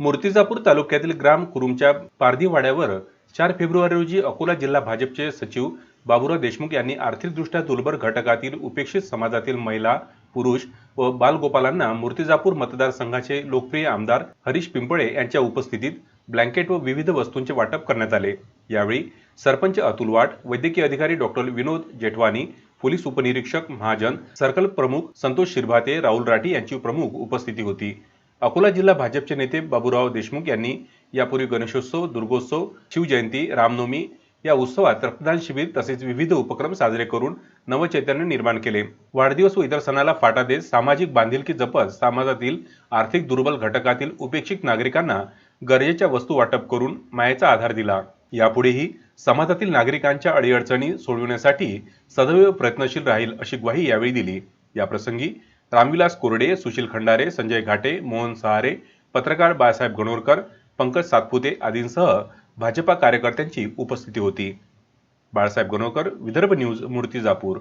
मूर्तिजापूर तालुक्यातील ग्राम कुरुमच्या पारधीवाड्यावर चार फेब्रुवारी रोजी अकोला जिल्हा भाजपचे सचिव बाबुराव देशमुख यांनी आर्थिकदृष्ट्या दुर्बल घटकातील उपेक्षित समाजातील महिला पुरुष व बालगोपालांना मूर्तिजापूर मतदारसंघाचे लोकप्रिय आमदार हरीश पिंपळे यांच्या उपस्थितीत ब्लँकेट व विविध वस्तूंचे वाटप करण्यात आले. यावेळी सरपंच अतुल वाट वैद्यकीय अधिकारी डॉक्टर विनोद जेठवानी पोलीस उपनिरीक्षक महाजन सर्कल प्रमुख संतोष शिरभाते राहुल राठी यांची प्रमुख उपस्थिती होती. अकोला जिल्हा भाजपचे नेते बाबूराव देशमुख यांनी यापूर्वी गणेशोत्सव दुर्गोत्सव शिवजयंती रामनवमी या उत्सवात रक्तदान शिबिर तसेच विविध उपक्रम साजरे करून नवचैतन्य निर्माण केले. वाढदिवस व इतर सणाला फाटा देत सामाजिक बांधिलकी जपत समाजातील आर्थिक दुर्बल घटकातील उपेक्षित नागरिकांना गरजेच्या वस्तू वाटप करून मायेचा आधार दिला. यापुढेही समाजातील नागरिकांच्या अडीअडचणी सोडविण्यासाठी सदैव प्रयत्नशील राहील अशी ग्वाही यावेळी दिली. याप्रसंगी रामविलास कोरडे सुशील खंडारे संजय घाटे मोहन सहारे पत्रकार बाळासाहेब गणोरकर पंकज सातपुते आदींसह भाजपा कार्यकर्त्यांची उपस्थिती होती. बाळासाहेब गणोरकर विदर्भ न्यूज मूर्तिजापूर.